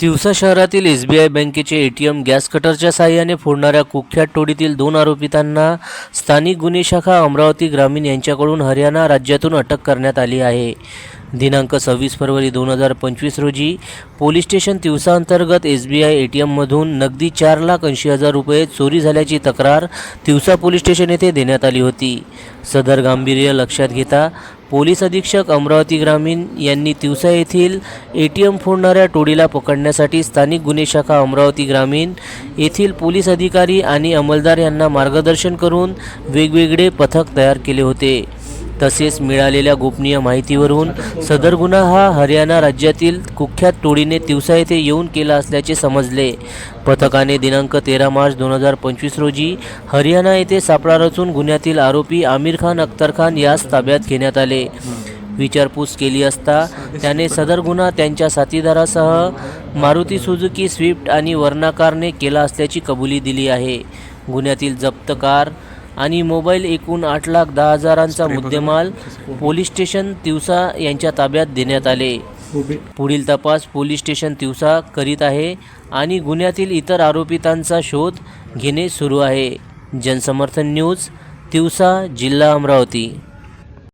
तिवसा शहरातील S B I बँकेचे A T M gas कटरच्या साहाय्याने फोडणाऱ्या कुख्यात टोळीतील दोन आरोपितांना स्थानिक गुन्हे शाखा अमरावती ग्रामीण यांच्याकडून हरियाणा राज्यातून अटक करण्यात आली आहे. दिनांक सव्वीस फरवरी दोन हजार पंचवीस रोजी पोलीस स्टेशन तिवसा अंतर्गत S B I A T एममधून नगदी चार लाख ऐंशी हजार रुपये चोरी झाल्याची तक्रार तिवसा पोलीस स्टेशन येथे देण्यात आली होती. सदर गांभीर्य लक्षात घेता पोलीस अधीक्षक अमरावती ग्रामीण यांनी तिवसा येथील ए टी एम फोडणाऱ्या टोळीला पकडण्यासाठी स्थानिक गुन्हे शाखा अमरावती ग्रामीण येथील पोलीस अधिकारी आणि अंमलदार यांना मार्गदर्शन करून वेगवेगळे पथक तयार केले होते. तसेच मिळालेल्या गोपनीय माहितीवरून सदर गुन्हा हा हरियाणा राज्यातील कुख्यात टोळीने तिवसा येथे येऊन केला असल्याचे समजले. पथकाने दिनांक तेरा मार्च दोन हजार पंचवीस रोजी हरियाणा येथे सापळा रचून गुन्ह्यातील आरोपी आमिर खान अख्तर खान यास ताब्यात घेण्यात आले. विचारपूस केली असता त्याने सदर गुन्हा त्यांच्या साथीदारासह मारुती सुझुकी स्विफ्ट आणि वर्णाकारने केला असल्याची कबुली दिली आहे. गुन्ह्यातील जप्त कार आणि मोबाईल एकूण आठ लाख दहा हजारांचा मुद्देमाल पोलीस स्टेशन तिवसा यांच्या ताब्यात देण्यात आले. पुढील तपास पोलीस स्टेशन तिवसा करीत आहे आणि गुन्ह्यातील इतर आरोपितांचा शोध घेणे सुरू आहे. जनसमर्थन न्यूज तिवसा जिल्हा अमरावती.